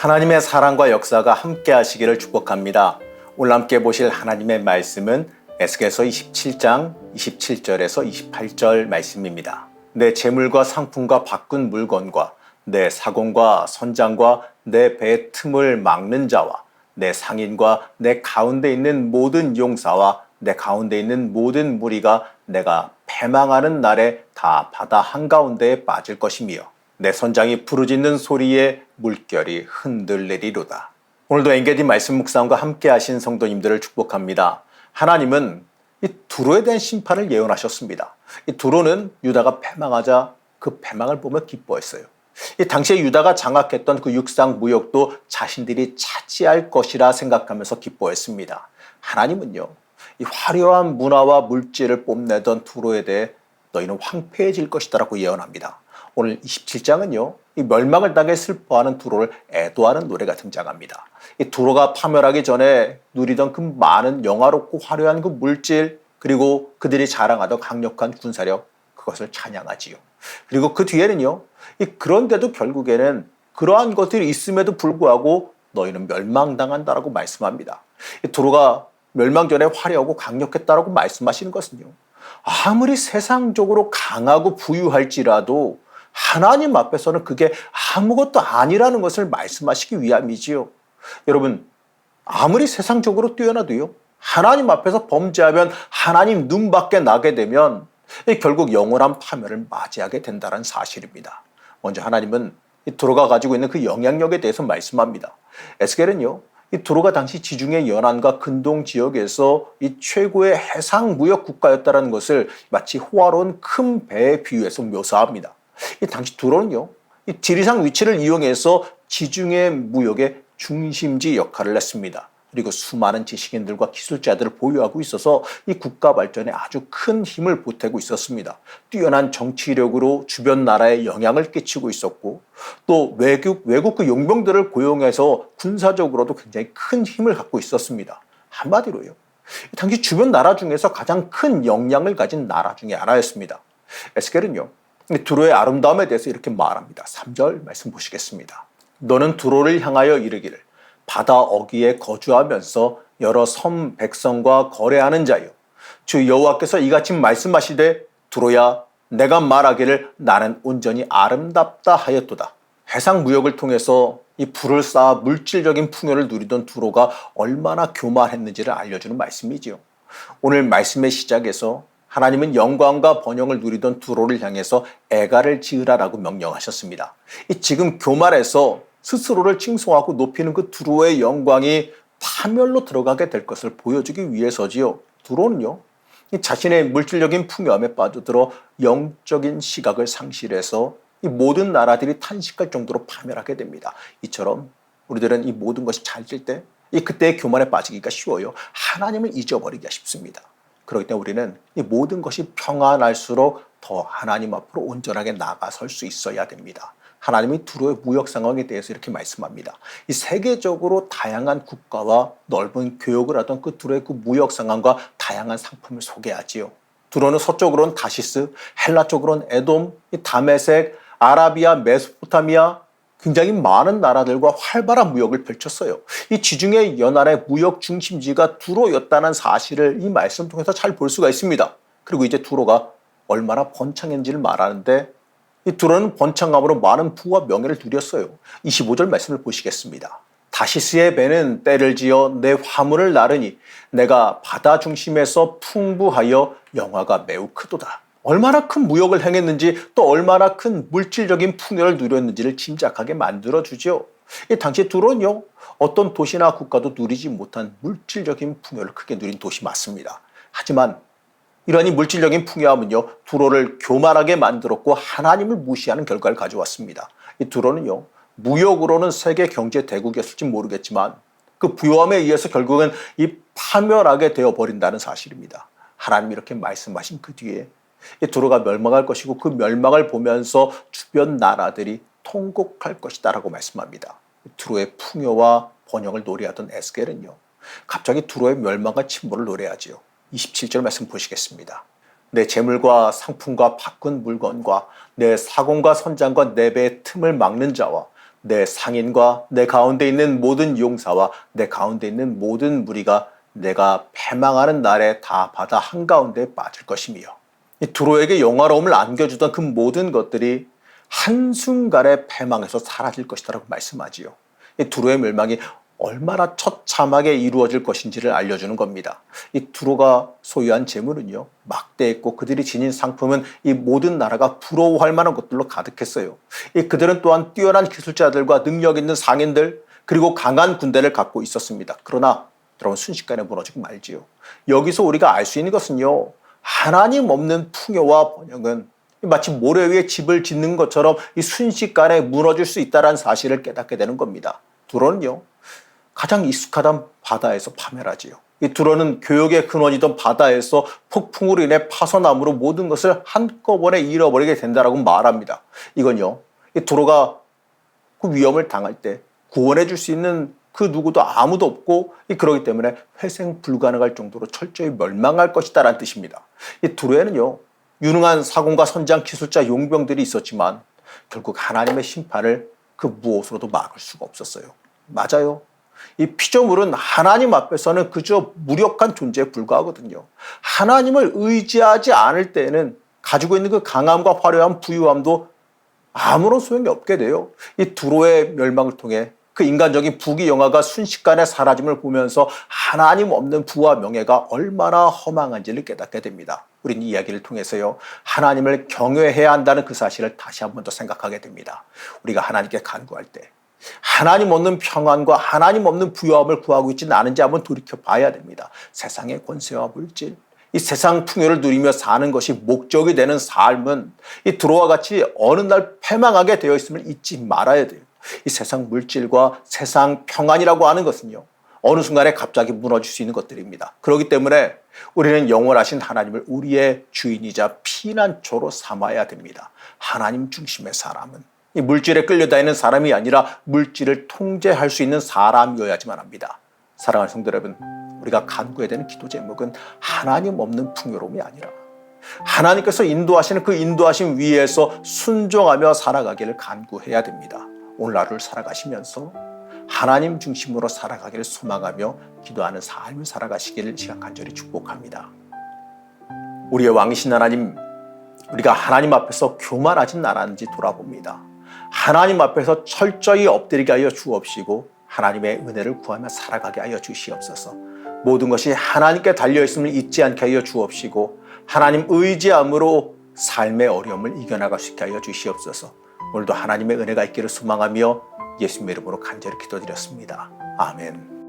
하나님의 사랑과 역사가 함께 하시기를 축복합니다. 함께 보실 하나님의 말씀은 에스겔서 27장 27절에서 28절 말씀입니다. 내 재물과 상품과 바꾼 물건과 내 사공과 선장과 내 배의 틈을 막는 자와 내 상인과 내 가운데 있는 모든 용사와 내 가운데 있는 모든 무리가 내가 패망하는 날에 다 바다 한가운데에 빠질 것이며 내 선장이 부르짖는 소리에 물결이 흔들리리로다. 오늘도 엔게디 말씀 묵상과 함께 하신 성도님들을 축복합니다. 하나님은 이 두로에 대한 심판을 예언하셨습니다. 이 두로는 유다가 패망하자 그 패망을 보며 기뻐했어요. 이 당시에 유다가 장악했던 그 육상 무역도 자신들이 차지할 것이라 생각하면서 기뻐했습니다. 하나님은요, 이 화려한 문화와 물질을 뽐내던 두로에 대해 너희는 황폐해질 것이다라고 예언합니다. 오늘 27장은요, 이 멸망을 당해 슬퍼하는 두로를 애도하는 노래가 등장합니다. 이 두로가 파멸하기 전에 누리던 그 많은 영화롭고 화려한 그 물질, 그리고 그들이 자랑하던 강력한 군사력, 그것을 찬양하지요. 그리고 그 뒤에는요, 이 그런데도 결국에는 그러한 것들이 있음에도 불구하고 너희는 멸망당한다라고 말씀합니다. 이 두로가 멸망 전에 화려하고 강력했다라고 말씀하시는 것은요. 아무리 세상적으로 강하고 부유할지라도 하나님 앞에서는 그게 아무것도 아니라는 것을 말씀하시기 위함이지요. 여러분, 아무리 세상적으로 뛰어나도요. 하나님 앞에서 범죄하면 하나님 눈 밖에 나게 되면 결국 영원한 파멸을 맞이하게 된다는 사실입니다. 먼저 하나님은 이 도로가 가지고 있는 그 영향력에 대해서 말씀합니다. 에스겔은요, 이 도로가 당시 지중해 연안과 근동 지역에서 이 최고의 해상 무역 국가였다는 것을 마치 호화로운 큰 배에 비유해서 묘사합니다. 이 당시 도로는요, 이 지리상 위치를 이용해서 지중해 무역의 중심지 역할을 했습니다. 그리고 수많은 지식인들과 기술자들을 보유하고 있어서 이 국가 발전에 아주 큰 힘을 보태고 있었습니다. 뛰어난 정치력으로 주변 나라에 영향을 끼치고 있었고 또 외국 외국 그 용병들을 고용해서 군사적으로도 굉장히 큰 힘을 갖고 있었습니다. 한마디로요. 당시 주변 나라 중에서 가장 큰 영향을 가진 나라 중에 하나였습니다. 에스겔은요. 두로의 아름다움에 대해서 이렇게 말합니다. 3절 말씀 보시겠습니다. 너는 두로를 향하여 이르기를 바다 어귀에 거주하면서 여러 섬 백성과 거래하는 자요. 주 여호와께서 이같이 말씀하시되 두로야 내가 말하기를 나는 온전히 아름답다 하였도다. 해상 무역을 통해서 이 불을 쌓아 물질적인 풍요를 누리던 두로가 얼마나 교만했는지를 알려주는 말씀이지요. 오늘 말씀의 시작에서 하나님은 영광과 번영을 누리던 두로를 향해서 애가를 지으라라고 명령하셨습니다. 이 지금 교만에서 스스로를 칭송하고 높이는 그 두로의 영광이 파멸로 들어가게 될 것을 보여주기 위해서지요. 두로는요. 자신의 물질적인 풍요함에 빠져들어 영적인 시각을 상실해서 이 모든 나라들이 탄식할 정도로 파멸하게 됩니다. 이처럼 우리들은 이 모든 것이 잘 될 때, 이 그때의 교만에 빠지기가 쉬워요. 하나님을 잊어버리기가 쉽습니다. 그렇기 때문에 우리는 이 모든 것이 평안할수록 더 하나님 앞으로 온전하게 나가설 수 있어야 됩니다. 하나님이 두로의 무역 상황에 대해서 이렇게 말씀합니다. 이 세계적으로 다양한 국가와 넓은 교역을 하던 그 두로의 그 무역 상황과 다양한 상품을 소개하지요. 두로는 서쪽으로는 다시스, 헬라 쪽으로는 에돔, 다메섹, 아라비아, 메소포타미아 굉장히 많은 나라들과 활발한 무역을 펼쳤어요. 이 지중해 연안의 무역 중심지가 두로였다는 사실을 이 말씀 통해서 잘 볼 수가 있습니다. 그리고 이제 두로가 얼마나 번창했는지를 말하는데 이 두로는 번창함으로 많은 부와 명예를 누렸어요. 25절 말씀을 보시겠습니다. 다시스의 배는 때를 지어 내 화물을 나르니 내가 바다 중심에서 풍부하여 영화가 매우 크도다. 얼마나 큰 무역을 행했는지 또 얼마나 큰 물질적인 풍요를 누렸는지를 짐작하게 만들어 주죠. 이 당시 두로는요 어떤 도시나 국가도 누리지 못한 물질적인 풍요를 크게 누린 도시 맞습니다. 하지만 이러한 이 물질적인 풍요함은요, 두로를 교만하게 만들었고 하나님을 무시하는 결과를 가져왔습니다. 이 두로는요, 무역으로는 세계 경제 대국이었을지 모르겠지만 그 부요함에 의해서 결국은 이 파멸하게 되어 버린다는 사실입니다. 하나님이 이렇게 말씀하신 그 뒤에 이 두로가 멸망할 것이고 그 멸망을 보면서 주변 나라들이 통곡할 것이다라고 말씀합니다. 두로의 풍요와 번영을 노래하던 에스겔은요, 갑자기 두로의 멸망과 침몰을 노래하지요. 27절 말씀 보시겠습니다. 내 재물과 상품과 바꾼 물건과 내 사공과 선장과 내 배의 틈을 막는 자와 내 상인과 내 가운데 있는 모든 용사와 내 가운데 있는 모든 무리가 내가 패망하는 날에 다 바다 한가운데 빠질 것이며 이 두로에게 영화로움을 안겨주던 그 모든 것들이 한순간에 패망해서 사라질 것이다라고 말씀하지요. 이 두로의 멸망이 얼마나 처참하게 이루어질 것인지를 알려주는 겁니다. 이 두로가 소유한 재물은요, 막대했고 그들이 지닌 상품은 이 모든 나라가 부러워할 만한 것들로 가득했어요. 이 그들은 또한 뛰어난 기술자들과 능력 있는 상인들, 그리고 강한 군대를 갖고 있었습니다. 그러나 여러분 순식간에 무너지고 말지요. 여기서 우리가 알 수 있는 것은요, 하나님 없는 풍요와 번영은 마치 모래 위에 집을 짓는 것처럼 이 순식간에 무너질 수 있다는 사실을 깨닫게 되는 겁니다. 두로는요, 가장 익숙하던 바다에서 파멸하지요. 이 두로는 교역의 근원이던 바다에서 폭풍으로 인해 파손함으로 모든 것을 한꺼번에 잃어버리게 된다라고 말합니다. 이건요, 이 두로가 그 위험을 당할 때 구원해 줄 수 있는 그 누구도 아무도 없고 이 그러기 때문에 회생 불가능할 정도로 철저히 멸망할 것이다라는 뜻입니다. 이 두로에는요 유능한 사공과 선장 기술자 용병들이 있었지만 결국 하나님의 심판을 그 무엇으로도 막을 수가 없었어요. 맞아요. 이 피조물은 하나님 앞에서는 그저 무력한 존재에 불과하거든요. 하나님을 의지하지 않을 때에는 가지고 있는 그 강함과 화려한 부유함도 아무런 소용이 없게 돼요. 이 두로의 멸망을 통해 그 인간적인 부귀 영화가 순식간에 사라짐을 보면서 하나님 없는 부와 명예가 얼마나 허망한지를 깨닫게 됩니다. 이 이야기를 통해서요, 하나님을 경외해야 한다는 그 사실을 다시 한 번 더 생각하게 됩니다. 우리가 하나님께 간구할 때, 하나님 없는 평안과 하나님 없는 부여함을 구하고 있지는 않은지 한번 돌이켜 봐야 됩니다. 세상의 권세와 물질, 이 세상 풍요를 누리며 사는 것이 목적이 되는 삶은 이 드로와 같이 어느 날 패망하게 되어 있음을 잊지 말아야 돼요. 이 세상 물질과 세상 평안이라고 하는 것은요. 어느 순간에 갑자기 무너질 수 있는 것들입니다. 그렇기 때문에 우리는 영원하신 하나님을 우리의 주인이자 피난처로 삼아야 됩니다. 하나님 중심의 사람은 이 물질에 끌려다니는 사람이 아니라 물질을 통제할 수 있는 사람이어야지만 합니다. 사랑하는 성도 여러분, 우리가 간구해야 되는 기도 제목은 하나님 없는 풍요로움이 아니라 하나님께서 인도하시는 그 인도하심 위에서 순종하며 살아가기를 간구해야 됩니다. 오늘 하루를 살아가시면서 하나님 중심으로 살아가기를 소망하며 기도하는 삶을 살아가시기를 시간 간절히 축복합니다. 우리의 왕이신 하나님, 우리가 하나님 앞에서 교만하진 않았는지 돌아봅니다. 하나님 앞에서 철저히 엎드리게 하여 주옵시고 하나님의 은혜를 구하며 살아가게 하여 주시옵소서. 모든 것이 하나님께 달려 있음을 잊지 않게 하여 주옵시고 하나님 의지함으로 삶의 어려움을 이겨나갈 수 있게 하여 주시옵소서. 오늘도 하나님의 은혜가 있기를 소망하며 예수님의 이름으로 간절히 기도드렸습니다. 아멘.